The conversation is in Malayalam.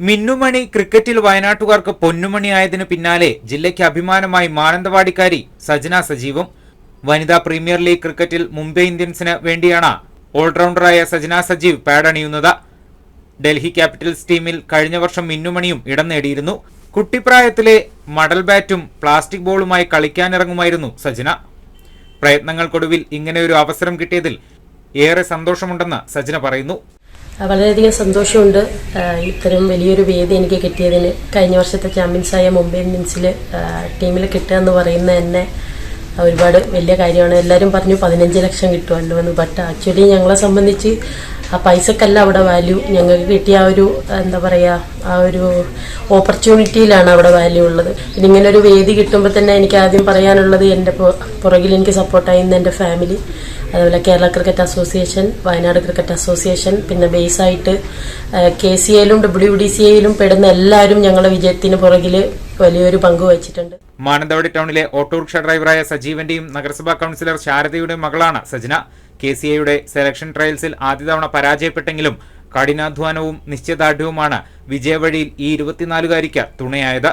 മിന്നുമണി ക്രിക്കറ്റിൽ വയനാട്ടുകാർക്ക് പൊന്നുമണിയായതിനു പിന്നാലെ ജില്ലയ്ക്ക് അഭിമാനമായി മാനന്തവാടിക്കാരി സജന സജീവും വനിതാ പ്രീമിയർ ലീഗ് ക്രിക്കറ്റിൽ മുംബൈ ഇന്ത്യൻസിന് വേണ്ടിയാണ് ഓൾറൗണ്ടറായ സജന സജീവ് പാഡണിയുന്നത് ഡൽഹി ക്യാപിറ്റൽസ് ടീമിൽ കഴിഞ്ഞ വർഷം മിന്നുമണിയും ഇടം നേടിയിരുന്നു. കുട്ടിപ്രായത്തിലെ മടൽ ബാറ്റും പ്ലാസ്റ്റിക് ബോളുമായി കളിക്കാനിറങ്ങുമായിരുന്നു സജന. പ്രയത്നങ്ങൾക്കൊടുവിൽ ഇങ്ങനെയൊരു അവസരം കിട്ടിയതിൽ ഏറെ സന്തോഷമുണ്ടെന്ന് സജന പറയുന്നു. വളരെയധികം സന്തോഷമുണ്ട്. ഇത്തരം വലിയൊരു വേദി എനിക്ക് കിട്ടിയതിന്. കഴിഞ്ഞ വർഷത്തെ ചാമ്പ്യൻസായ മുംബൈ ഇന്ത്യൻസിൽ ടീമിൽ കിട്ടുക എന്ന് പറയുന്നത് തന്നെ ഒരുപാട് വലിയ കാര്യമാണ്. എല്ലാവരും പറഞ്ഞു പതിനഞ്ച് ലക്ഷം കിട്ടുമല്ലോ എന്ന്. ബട്ട് ആക്ച്വലി ഞങ്ങളെ സംബന്ധിച്ച് ആ പൈസക്കല്ല അവിടെ വാല്യൂ ഞങ്ങൾക്ക് കിട്ടിയ ആ ഒരു എന്താ പറയുക ആ ഒരു ഓപ്പർച്യൂണിറ്റിയിലാണ് അവിടെ വാല്യൂ ഉള്ളത്. പിന്നെ ഇങ്ങനെ ഒരു വേദി കിട്ടുമ്പോൾ തന്നെ എനിക്ക് ആദ്യം പറയാനുള്ളത് എന്റെ പുറകിൽ എനിക്ക് സപ്പോർട്ടായിരുന്ന എന്റെ ഫാമിലി അതുപോലെ Kerala cricket association Wayanad cricket association പിന്നെ ബേസായിട്ട് കെ സി എയിലും ഡബ്ല്യു ഡി സി എയിലും പെടുന്ന എല്ലാവരും ഞങ്ങളുടെ വിജയത്തിന് പുറകിൽ വലിയൊരു പങ്ക് വഹിച്ചിട്ടുണ്ട്. മാനന്തവാടി ടൗണിലെ ഓട്ടോറിക്ഷ ഡ്രൈവറായ സജീവന്റെയും നഗരസഭാ കൌൺസിലർ ശാരദയുടെയും മകളാണ് സജന. കെ സി എയുടെ സെലക്ഷൻ ട്രയൽസിൽ ആദ്യ തവണ പരാജയപ്പെട്ടെങ്കിലും കഠിനാധ്വാനവും നിശ്ചയദാർഢ്യവുമാണ് വിജയവഴിയിൽ ഈ ഇരുപത്തിനാലുകാരിക്ക് തുണയായത്.